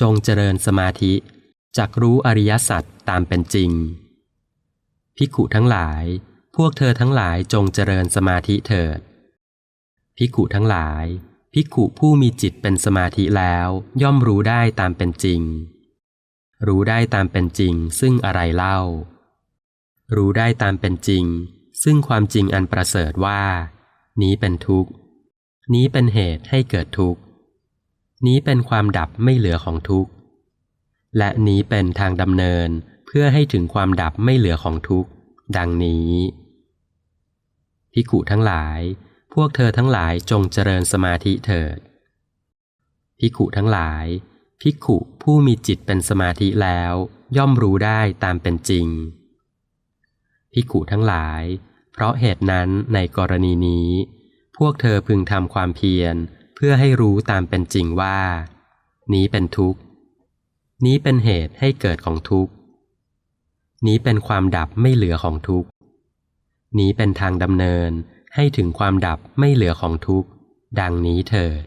จงเจริญสมาธิจักรู้อริยสัจตามเป็นจริงภิกุทั้งหลาย พวกเธอทั้งหลายจงเจริญสมาธิเถิดภิกุทั้งหลายภิกุผู้มีจิตเป็นสมาธิแล้วย่อมรู้ได้ตามเป็นจริง รู้ได้ตามเป็นจริงซึ่งอะไรเล่า รู้ได้ตามเป็นจริง ซึ่งความจริงอันประเสริฐว่า นี้เป็นทุกข์ นี้เป็นเหตุให้เกิดทุกข์ นี้เป็นความดับไม่เหลือของทุกข์ และนี้เป็นทางดำเนินเพื่อให้ถึงความดับไม่เหลือของทุกข์ ดังนี้ภิกุทั้งหลาย พวกเธอทั้งหลายจงเจริญสมาธิเถิดภิกุทั้งหลายภิกุผู้มีจิตเป็นสมาธิแล้ว ย่อมรู้ได้ตามเป็นจริงภิกุทั้งหลาย เพราะเหตุนั้นในกรณีนี้ พวกเธอพึงทำความเพียร เพื่อให้รู้ตามเป็นจริงว่า นี้เป็นทุกข์ นี้เป็นเหตุให้เกิดของทุกข์ นี้เป็นความดับไม่เหลือของทุกข์ นี้เป็นทางดำเนินให้ถึงความดับไม่เหลือของทุกข์ ดังนี้เถิด